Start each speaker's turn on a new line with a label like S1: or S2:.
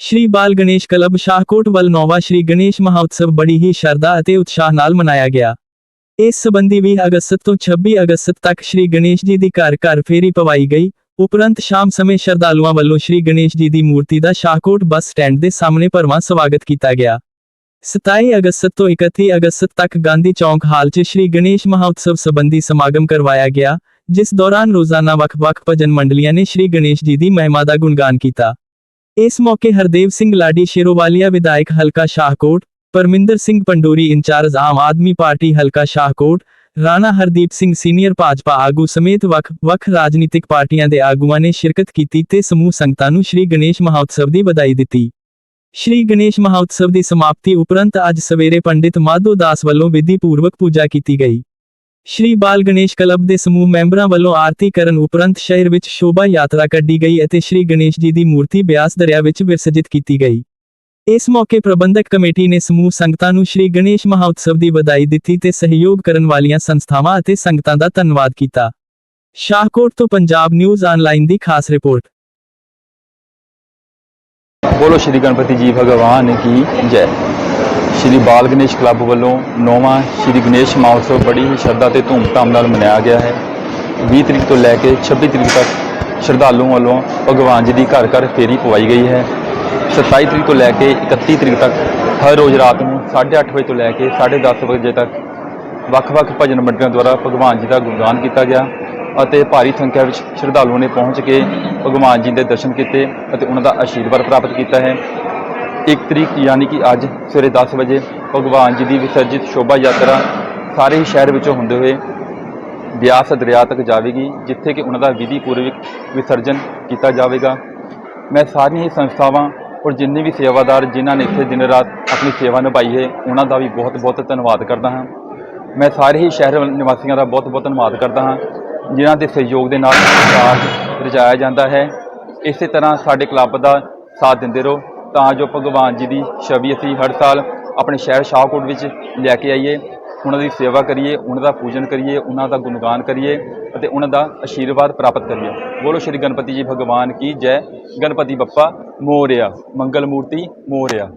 S1: ਸ਼੍ਰੀ Bal Ganesh club Shahkot ਵੱਲ ਨੌਵਾਂ ਸ਼੍ਰੀ ਗਣੇਸ਼ ਮਹਾਉਤਸਵ ਬੜੀ ਹੀ ਸ਼ਰਧਾ ਅਤੇ ਉਤਸ਼ਾਹ ਨਾਲ ਮਨਾਇਆ ਗਿਆ। ਇਸ ਸਬੰਧੀ 20 ਅਗਸਤ ਤੋਂ 26 ਅਗਸਤ ਤੱਕ ਸ਼੍ਰੀ ਗਣੇਸ਼ ਜੀ ਦੀ ਘਰ ਘਰ ਫੇਰੀ ਪਵਾਈ ਗਈ। ਉਪਰੰਤ ਸ਼ਾਮ ਸਮੇਂ ਸ਼ਰਧਾਲੂਆਂ ਵੱਲੋਂ ਸ਼੍ਰੀ ਗਣੇਸ਼ ਜੀ ਦੀ ਮੂਰਤੀ ਦਾ ਸ਼ਾਹਕੋਟ ਬੱਸ ਸਟੈਂਡ ਦੇ ਸਾਹਮਣੇ ਭਰਵਾਂ ਸਵਾਗਤ ਕੀਤਾ ਗਿਆ। 27 ਅਗਸਤ ਤੋਂ 31 ਅਗਸਤ ਤੱਕ ਗਾਂਧੀ ਚੌਂਕ ਹਾਲ 'ਚ ਸ਼੍ਰੀ ਗਣੇਸ਼ ਮਹਾਉਤਸਵ ਸੰਬੰਧੀ ਸਮਾਗਮ ਕਰਵਾਇਆ ਗਿਆ, ਜਿਸ ਦੌਰਾਨ ਰੋਜ਼ਾਨਾ ਵੱਖ-ਵੱਖ ਭਜਨ ਮੰਡਲੀਆਂ ਨੇ ਸ਼੍ਰੀ ਗਣੇਸ਼ ਜੀ ਦੀ ਮਹਿਮਾ ਦਾ ਗੁਣਗਾਨ ਕੀਤਾ। ਇਸ ਮੌਕੇ ਹਰਦੇਵ ਸਿੰਘ ਲਾਡੀ ਸ਼ੇਰੋਵਾਲੀਆ ਵਿਧਾਇਕ ਹਲਕਾ Shahkot, Parminder Singh Pandori in charge Aam Aadmi Party ਹਲਕਾ ਸ਼ਾਹਕੋਟ, ਰਾਣਾ ਹਰਦੀਪ ਸਿੰਘ ਸੀਨੀਅਰ ਭਾਜਪਾ ਆਗੂ ਸਮੇਤ ਵੱਖ-ਵੱਖ ਰਾਜਨੀਤਿਕ ਪਾਰਟੀਆਂ ਦੇ ਆਗੂਆਂ ਨੇ ਸ਼ਿਰਕਤ ਕੀਤੀ ਤੇ ਸਮੂਹ ਸੰਗਤਾਂ ਨੂੰ ਸ਼੍ਰੀ ਗਣੇਸ਼ ਮਹਾਉਤਸਵ ਦੀ ਵਧਾਈ ਦਿੱਤੀ। ਸ਼੍ਰੀ ਗਣੇਸ਼ ਮਹਾਉਤਸਵ ਦੀ ਸਮਾਪਤੀ ਉਪਰੰਤ ਅੱਜ ਸਵੇਰੇ ਪੰਡਿਤ ਮਾਧੋ ਦਾਸ ਵੱਲੋਂ ਵਿਧੀ ਪੂਰਵਕ ਪੂਜਾ ਕੀਤੀ ਗਈ। ਸ਼੍ਰੀ ਬਾਲ ਗਣੇਸ਼ ਕਲੱਬ ਦੇ ਸਮੂਹ ਮੈਂਬਰਾਂ ਵੱਲੋਂ ਆਰਤੀ ਕਰਨ ਉਪਰੰਤ ਸ਼ਹਿਰ ਵਿੱਚ ਸ਼ੋਭਾ ਯਾਤਰਾ ਕੱਢੀ ਗਈ ਅਤੇ ਸ਼੍ਰੀ ਗਣੇਸ਼ ਜੀ ਦੀ ਮੂਰਤੀ ਬਿਆਸ ਦਰਿਆ ਵਿੱਚ ਵਿਰਸਜਿਤ ਕੀਤੀ ਗਈ। ਇਸ ਮੌਕੇ ਪ੍ਰਬੰਧਕ ਕਮੇਟੀ ਨੇ ਸਮੂਹ ਸੰਗਤਾਂ ਨੂੰ ਸ਼੍ਰੀ ਗਣੇਸ਼ ਮਹਾਉਤਸਵ ਦੀ ਵਧਾਈ ਦਿੱਤੀ ਤੇ ਸਹਿਯੋਗ ਕਰਨ ਵਾਲੀਆਂ ਸੰਸਥਾਵਾਂ ਅਤੇ ਸੰਗਤਾਂ ਦਾ ਧੰਨਵਾਦ ਕੀਤਾ। ਸ਼ਾਹਕੋਟ ਤੋਂ ਪੰਜਾਬ ਨਿਊਜ਼ ਆਨਲਾਈਨ ਦੀ ਖਾਸ ਰਿਪੋਰਟ।
S2: ਬੋਲੋ ਸ਼੍ਰੀ ਗਣਪਤੀ ਜੀ, ਭਗਵਾਨ ਕੀ ਜੈ। ਸ਼੍ਰੀ ਬਾਲ ਗਣੇਸ਼ ਕਲੱਬ ਵੱਲੋਂ ਨੌਵਾਂ ਸ਼੍ਰੀ ਗਣੇਸ਼ ਮਹੋਤਸਵ ਬੜੀ ਹੀ ਸ਼ਰਧਾ ਤੇ ਧੂਮਧਾਮ ਨਾਲ ਮਨਾਇਆ ਗਿਆ ਹੈ। 20 ਤਰੀਕ ਤੋਂ ਲੈ ਕੇ 26 ਤਰੀਕ ਤੱਕ ਸ਼ਰਧਾਲੂਆਂ ਵੱਲੋਂ ਭਗਵਾਨ ਜੀ ਦੀ ਘਰ ਘਰ ਫੇਰੀ ਪਵਾਈ ਗਈ ਹੈ। 27 ਤਰੀਕ ਤੋਂ ਲੈ ਕੇ 31 ਤਰੀਕ ਤੱਕ ਹਰ ਰੋਜ਼ ਰਾਤ ਨੂੰ 8:30 ਵਜੇ ਤੋਂ ਲੈ ਕੇ 10:30 ਵਜੇ ਤੱਕ ਵੱਖ-ਵੱਖ ਭਜਨ ਮੰਡਲੀਆਂ ਦੁਆਰਾ ਭਗਵਾਨ ਜੀ ਦਾ ਗੁਣਗਾਨ ਕੀਤਾ ਗਿਆ ਅਤੇ ਭਾਰੀ ਸੰਖਿਆ ਵਿੱਚ ਸ਼ਰਧਾਲੂਆਂ ਨੇ ਪਹੁੰਚ ਕੇ ਭਗਵਾਨ ਜੀ ਦੇ ਦਰਸ਼ਨ ਕੀਤੇ ਅਤੇ ਉਹਨਾਂ ਦਾ ਆਸ਼ੀਰਵਾਦ ਪ੍ਰਾਪਤ ਕੀਤਾ ਹੈ। 1 ਤਰੀਕ ਯਾਨੀ ਕਿ ਅੱਜ ਸਵੇਰੇ 10 ਵਜੇ ਭਗਵਾਨ ਜੀ ਦੀ ਵਿਸਰਜਿਤ ਸ਼ੋਭਾ ਯਾਤਰਾ ਸਾਰੇ ਹੀ ਸ਼ਹਿਰ ਵਿੱਚੋਂ ਹੁੰਦੇ ਹੋਏ ਬਿਆਸ ਦਰਿਆ ਤੱਕ ਜਾਵੇਗੀ, ਜਿੱਥੇ ਕਿ ਉਹਨਾਂ ਦਾ ਵਿਧੀ ਪੂਰਵਕ ਵਿਸਰਜਨ ਕੀਤਾ ਜਾਵੇਗਾ। ਮੈਂ ਸਾਰੀਆਂ ਹੀ ਸੰਸਥਾਵਾਂ ਔਰ ਜਿੰਨੇ ਵੀ ਸੇਵਾਦਾਰ ਜਿਨ੍ਹਾਂ ਨੇ ਇੱਥੇ ਦਿਨ ਰਾਤ ਆਪਣੀ ਸੇਵਾ ਨਿਭਾਈ ਹੈ, ਉਹਨਾਂ ਦਾ ਵੀ ਬਹੁਤ-ਬਹੁਤ ਧੰਨਵਾਦ ਕਰਦਾ ਹਾਂ। ਮੈਂ ਸਾਰੇ ਹੀ ਸ਼ਹਿਰ ਨਿਵਾਸੀਆਂ ਦਾ ਬਹੁਤ-ਬਹੁਤ ਧੰਨਵਾਦ ਕਰਦਾ ਹਾਂ, ਜਿਨ੍ਹਾਂ ਦੇ ਸਹਿਯੋਗ ਦੇ ਨਾਲ ਕਾਰਜ ਰਚਾਇਆ ਜਾਂਦਾ ਹੈ। ਇਸੇ ਤਰ੍ਹਾਂ ਸਾਡੇ ਕਲੱਬ ਦਾ ਸਾਥ ਦਿੰਦੇ ਰਹੋ। ਤਾਂ ਜੋ ਭਗਵਾਨ ਜੀ ਦੀ ਛਵੀ ਅਸੀਂ ਹਰ ਸਾਲ ਆਪਣੇ ਸ਼ਹਿਰ ਸ਼ਾਹਕੋਟ ਵਿੱਚ ਲੈ ਕੇ ਆਈਏ, ਉਹਨਾਂ ਦੀ ਸੇਵਾ ਕਰੀਏ, ਉਹਨਾਂ ਦਾ ਪੂਜਨ ਕਰੀਏ, ਉਹਨਾਂ ਦਾ ਗੁਣਗਾਨ ਕਰੀਏ ਅਤੇ ਉਹਨਾਂ ਦਾ ਆਸ਼ੀਰਵਾਦ ਪ੍ਰਾਪਤ ਕਰੀਏ। ਬੋਲੋ ਸ਼੍ਰੀ ਗਣਪਤੀ ਜੀ, ਭਗਵਾਨ ਕੀ ਜੈ? ਗਣਪਤੀ ਬੱਪਾ, ਮੋਰਿਆ, ਮੰਗਲ ਮੂਰਤੀ, ਮੋਰਿਆ।